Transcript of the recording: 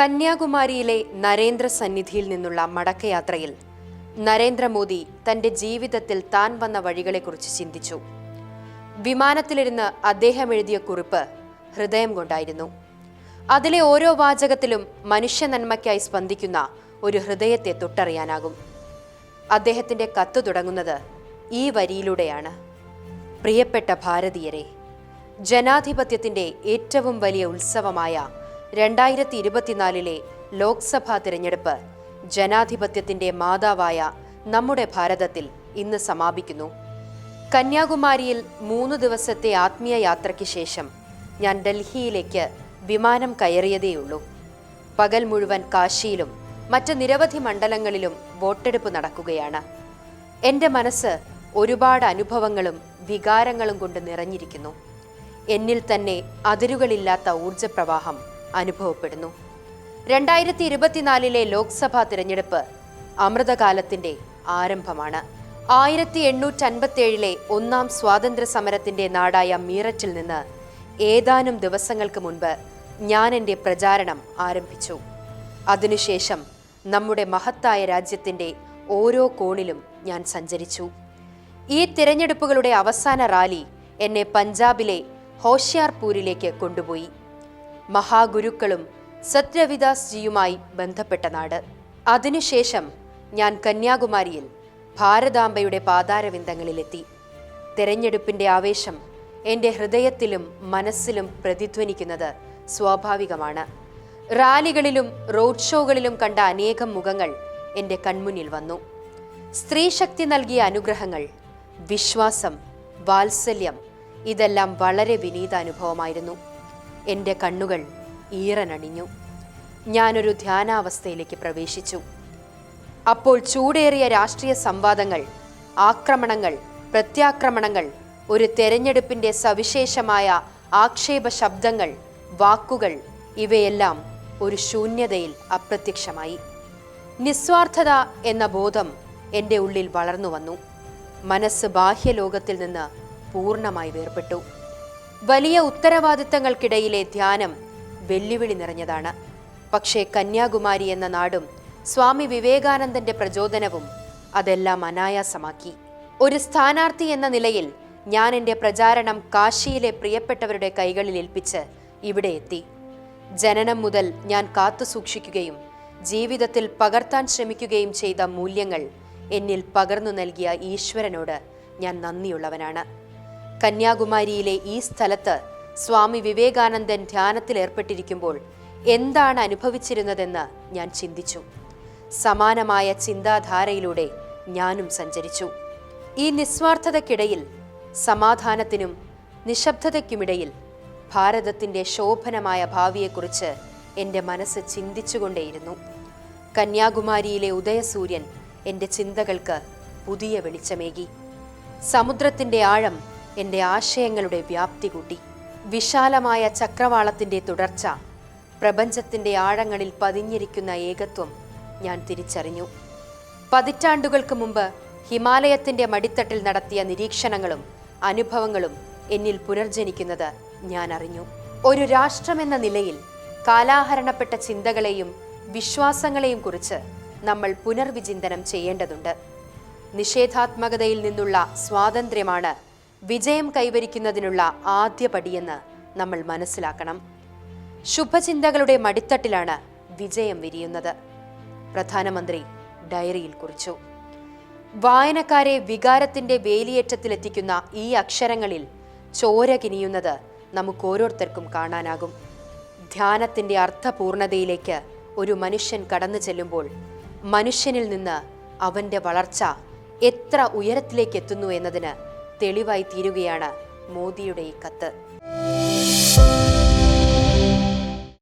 കന്യാകുമാരിയിലെ നരേന്ദ്ര സന്നിധിയിൽ നിന്നുള്ള മടക്കയാത്രയിൽ നരേന്ദ്രമോദി തന്റെ ജീവിതത്തിൽ താൻ വന്ന വഴികളെക്കുറിച്ച് ചിന്തിച്ചു. വിമാനത്തിലിരുന്ന് അദ്ദേഹം എഴുതിയ കുറിപ്പ് ഹൃദയം കൊണ്ടായിരുന്നു. അതിലെ ഓരോ വാചകത്തിലും മനുഷ്യ നന്മയ്ക്കായി സ്പന്ദിക്കുന്ന ഒരു ഹൃദയത്തെ തൊട്ടറിയാനാകും. അദ്ദേഹത്തിന്റെ കത്ത് തുടങ്ങുന്നത് ഈ വരിയിലൂടെയാണ്. പ്രിയപ്പെട്ട ഭാരതീയരെ ജനാധിപത്യത്തിന്റെ ഏറ്റവും വലിയ ഉത്സവമായ രണ്ടായിരത്തി ഇരുപത്തിനാലിലെ ലോക്സഭാ തിരഞ്ഞെടുപ്പ് ജനാധിപത്യത്തിന്റെ മാതാവായ നമ്മുടെ ഭാരതത്തിൽ ഇന്ന് സമാപിക്കുന്നു. കന്യാകുമാരിയിൽ മൂന്ന് ദിവസത്തെ ആത്മീയ യാത്രയ്ക്ക് ശേഷം ഞാൻ ഡൽഹിയിലേക്ക് വിമാനം കയറിയതേയുള്ളൂ. പകൽ മുഴുവൻ കാശിയിലും മറ്റ് നിരവധി മണ്ഡലങ്ങളിലും വോട്ടെടുപ്പ് നടക്കുകയാണ്. എന്റെ മനസ്സ് ഒരുപാട് അനുഭവങ്ങളും വികാരങ്ങളും കൊണ്ട് നിറഞ്ഞിരിക്കുന്നു. എന്നിൽ തന്നെ അതിരുകളില്ലാത്ത ഊർജപ്രവാഹം അനുഭവപ്പെടുന്നു. രണ്ടായിരത്തി ഇരുപത്തിനാലിലെ ലോക്സഭാ തിരഞ്ഞെടുപ്പ് അമൃതകാലത്തിന്റെ ആരംഭമാണ്. ആയിരത്തി എണ്ണൂറ്റി അൻപത്തിയേഴിലെ ഒന്നാം സ്വാതന്ത്ര്യ സമരത്തിന്റെ നാടായ മീററ്റിൽ നിന്ന് ഏതാനും ദിവസങ്ങൾക്ക് മുൻപ് ഞാൻ എന്റെ പ്രചാരണം ആരംഭിച്ചു. അതിനുശേഷം നമ്മുടെ മഹത്തായ രാജ്യത്തിന്റെ ഓരോ കോണിലും ഞാൻ സഞ്ചരിച്ചു. ഈ തിരഞ്ഞെടുപ്പുകളുടെ അവസാന റാലി എന്നെ പഞ്ചാബിലെ ഹോഷ്യാർപൂരിലേക്ക് കൊണ്ടുപോയി. മഹാഗുരുക്കളും സത്യവിദാസ് ജിയുമായി ബന്ധപ്പെട്ട നാട്. അതിനുശേഷം ഞാൻ കന്യാകുമാരിയിൽ ഭാരതാംബയുടെ പാതാരവിന്ദങ്ങളിലെത്തി തെരഞ്ഞെടുപ്പിന്റെ ആവേശം എന്റെ ഹൃദയത്തിലും മനസ്സിലും പ്രതിധ്വനിക്കുന്നത് സ്വാഭാവികമാണ്. റാലികളിലും റോഡ് ഷോകളിലും കണ്ട അനേകം മുഖങ്ങൾ എന്റെ കൺമുന്നിൽ വന്നു. സ്ത്രീശക്തി നൽകിയ അനുഗ്രഹങ്ങൾ വിശ്വാസം വാത്സല്യം ഇതെല്ലാം വളരെ വിനീത അനുഭവമായിരുന്നു എന്റെ കണ്ണുകൾ ഈറനണിഞ്ഞു. ഞാനൊരു ധ്യാനാവസ്ഥയിലേക്ക് പ്രവേശിച്ചു. അപ്പോൾ ചൂടേറിയ രാഷ്ട്രീയ സംവാദങ്ങൾ ആക്രമണങ്ങൾ പ്രത്യാക്രമണങ്ങൾ ഒരു തെരഞ്ഞെടുപ്പിന്റെ സവിശേഷമായ ആക്ഷേപ ശബ്ദങ്ങൾ വാക്കുകൾ ഇവയെല്ലാം ഒരു ശൂന്യതയിൽ അപ്രത്യക്ഷമായി. നിസ്വാർത്ഥത എന്ന ബോധം എന്റെ ഉള്ളിൽ വളർന്നു വന്നു മനസ്സ് ബാഹ്യലോകത്തിൽ നിന്ന് പൂർണമായി വേർപെട്ടു വലിയ ഉത്തരവാദിത്തങ്ങൾക്കിടയിലെ ധ്യാനം വെല്ലുവിളി നിറഞ്ഞതാണ്. പക്ഷേ കന്യാകുമാരി എന്ന നാടും സ്വാമി വിവേകാനന്ദന്റെ പ്രചോദനവും അതെല്ലാം അനായാസമാക്കി. ഒരു സ്ഥാനാർത്ഥി എന്ന നിലയിൽ ഞാൻ എന്റെ പ്രചാരണം കാശിയിലെ പ്രിയപ്പെട്ടവരുടെ കൈകളിൽ ഏൽപ്പിച്ച് ഇവിടെ എത്തി. ജനനം മുതൽ ഞാൻ കാത്തു സൂക്ഷിക്കുകയും ജീവിതത്തിൽ പകർത്താൻ ശ്രമിക്കുകയും ചെയ്ത മൂല്യങ്ങൾ എന്നിൽ പകർന്നു നൽകിയ ഈശ്വരനോട് ഞാൻ നന്ദിയുള്ളവനാണ്. കന്യാകുമാരിയിലെ ഈ സ്ഥലത്ത് സ്വാമി വിവേകാനന്ദൻ ധ്യാനത്തിലേർപ്പെട്ടിരിക്കുമ്പോൾ എന്താണ് അനുഭവിച്ചിരുന്നതെന്ന് ഞാൻ ചിന്തിച്ചു. സമാനമായ ചിന്താധാരയിലൂടെ ഞാനും സഞ്ചരിച്ചു. ഈ നിസ്വാർത്ഥതയ്ക്കിടയിൽ സമാധാനത്തിനും നിശബ്ദതയ്ക്കുമിടയിൽ ഭാരതത്തിന്റെ ശോഭനമായ ഭാവിയെക്കുറിച്ച് എന്റെ മനസ്സ് ചിന്തിച്ചുകൊണ്ടേയിരുന്നു. കന്യാകുമാരിയിലെ ഉദയസൂര്യൻ എന്റെ ചിന്തകൾക്ക് പുതിയ വെളിച്ചമേകി. സമുദ്രത്തിന്റെ ആഴം എന്റെ ആശയങ്ങളുടെ വ്യാപ്തി കൂട്ടി. വിശാലമായ ചക്രവാളത്തിന്റെ തുടർച്ച പ്രപഞ്ചത്തിന്റെ ആഴങ്ങളിൽ പതിഞ്ഞിരിക്കുന്ന ഏകത്വം ഞാൻ തിരിച്ചറിഞ്ഞു. പതിറ്റാണ്ടുകൾക്ക് മുമ്പ് ഹിമാലയത്തിന്റെ മടിത്തട്ടിൽ നടത്തിയ നിരീക്ഷണങ്ങളും അനുഭവങ്ങളും എന്നിൽ പുനർജനിക്കുന്നത് ഞാൻ അറിഞ്ഞു. ഒരു രാഷ്ട്രമെന്ന നിലയിൽ കാലാഹരണപ്പെട്ട ചിന്തകളെയും വിശ്വാസങ്ങളെയും കുറിച്ച് നമ്മൾ പുനർവിചിന്തനം ചെയ്യേണ്ടതുണ്ട്. നിഷേധാത്മകതയിൽ നിന്നുള്ള സ്വാതന്ത്ര്യമാണ് വിജയം കൈവരിക്കുന്നതിനുള്ള ആദ്യ പടിയെന്ന് നമ്മൾ മനസ്സിലാക്കണം. ശുഭചിന്തകളുടെ മടിത്തട്ടിലാണ് വിജയം വിരിയുന്നത്. പ്രധാനമന്ത്രി ഡയറിയിൽ കുറിച്ചു. വായനക്കാരെ വികാരത്തിന്റെ വേലിയേറ്റത്തിലെത്തിക്കുന്ന ഈ അക്ഷരങ്ങളിൽ ചോര കിനിയുന്നത് നമുക്ക് ഓരോരുത്തർക്കും കാണാനാകും. ധ്യാനത്തിന്റെ അർത്ഥപൂർണതയിലേക്ക് ഒരു മനുഷ്യൻ കടന്നു ചെല്ലുമ്പോൾ മനുഷ്യനിൽ നിന്ന് അവന്റെ വളർച്ച എത്ര ഉയരത്തിലേക്ക് എത്തുന്നു എന്നതിന് തെളിവായി തീരുകയാണ് മോദിയുടെ ഈ കത്ത്.